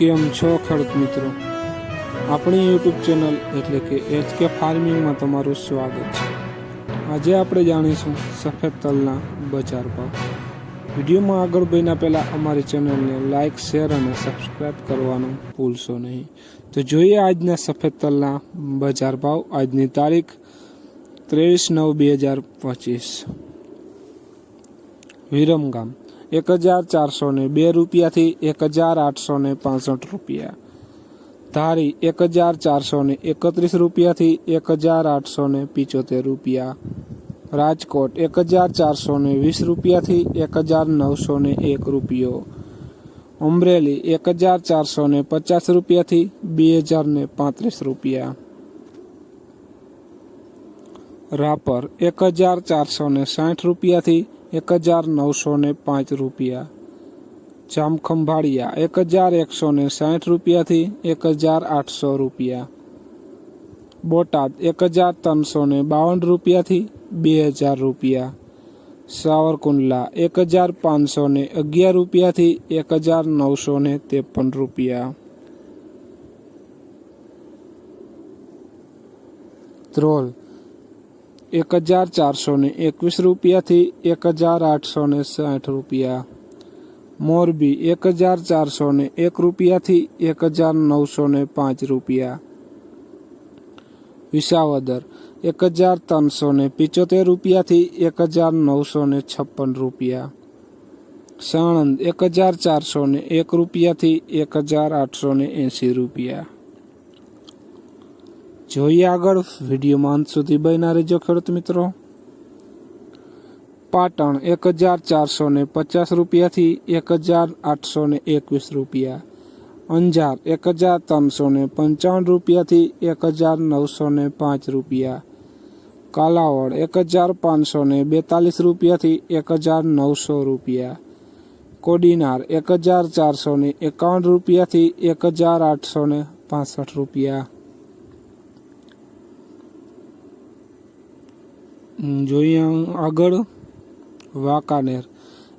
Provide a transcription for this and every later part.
કેમ છો ખેડૂત મિત્રો. આપણી યુટ્યુબ ચેનલ એટલે કે એચ કે ફાર્મિંગમાં તમારું સ્વાગત છે. આજે આપણે જાણીશું સફેદ તલના બજાર ભાવ. વિડીયોમાં આગળ બન્યા પહેલાં અમારી ચેનલને લાઇક શેર અને સબસ્ક્રાઇબ કરવાનું ભૂલશો નહીં. તો જોઈએ આજના સફેદ તલના બજાર ભાવ આજની તારીખ ત્રેવીસ નવ બે હજાર પચીસ. વિરમગામ. એક હજાર ચારસો ને બે રૂપિયાથી એક હજાર આઠસો ને પાસઠ રૂપિયા. ધારી એક હજાર ચારસો ને એકત્રીસ રૂપિયાથી એક હજાર આઠસો ને પિચોતેર રૂપિયા. રાજકોટ એક હજાર ચારસો ને વીસ રૂપિયાથી એક હજાર નવસો ને એક રૂપિયો. અમરેલી એક હજાર ચારસો ને પચાસ રૂપિયાથી બે હજાર ને પાંત્રીસ રૂપિયા. રાપર એક હજાર ચારસો ને સાઠ રૂપિયાથી એક હજાર નવસો ને પાંચ રૂપિયા જામખંભાળિયા એક હજાર એકસો ને સાઠ રૂપિયાથી એક હજાર આઠસો રૂપિયા બોટાદ એક હજાર ત્રણસો ને બાવન રૂપિયાથી બે હજાર રૂપિયા સાવરકુંડલા એક હજાર પાંચસો ને અગિયાર રૂપિયાથી એક હજાર નવસો ને ત્રેપન રૂપિયા ધ્રોલ એક હજાર ચારસો ને એકવીસ રૂપિયાથી એક હજાર આઠસો ને સાઠ રૂપિયા મોરબી એક હજાર ચારસો ને એક રૂપિયાથી એક હજાર નવસો ને પાંચ રૂપિયા વિસાવદર એક હજાર ત્રણસો ને પિચોતેર રૂપિયાથી એક હજાર નવસો ને છપ્પન રૂપિયા સાણંદ એક હજાર ચારસો ને એક રૂપિયાથી એક હજાર આઠસો ને એંસી રૂપિયા જોઈએ આગળ વિડીયોમાં અંત સુધી બનના રહેજો ખેડૂત મિત્રો. પાટણ એક હજાર ચારસો ને પચાસ રૂપિયાથી એક હજાર આઠસો ને એકવીસ રૂપિયા. અંજાર એક હજાર ત્રણસો ને પંચાવન રૂપિયાથી એક હજાર નવસો ને પાંચ રૂપિયા. કાલાવડ એક હજાર પાંચસો ને બેતાલીસ રૂપિયાથી એક હજાર નવસો રૂપિયા. કોડીનાર એક હજાર ચારસો ને એકાવન રૂપિયાથી એક હજાર આઠસો ને પાસઠ રૂપિયા. જોઈએ આગળ. વાંકાનેર.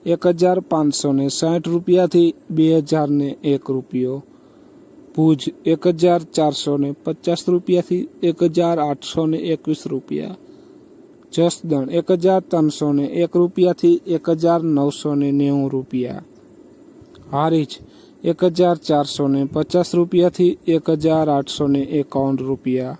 એક હજાર પાંચસો ને સાઠ રૂપિયાથી બે હજાર ને એક રૂપિયો. ભુજ એક હજાર ચારસો ને પચાસ રૂપિયાથી એક હજાર આઠસો ને એકવીસ રૂપિયા. જસદણ એક હજાર ત્રણસો ને એક રૂપિયાથી એક હજાર નવસો ને નેવું રૂપિયા. હારીજ એક હજાર ચારસો ને પચાસ રૂપિયાથી એક હજાર આઠસો ને એકાવન રૂપિયા.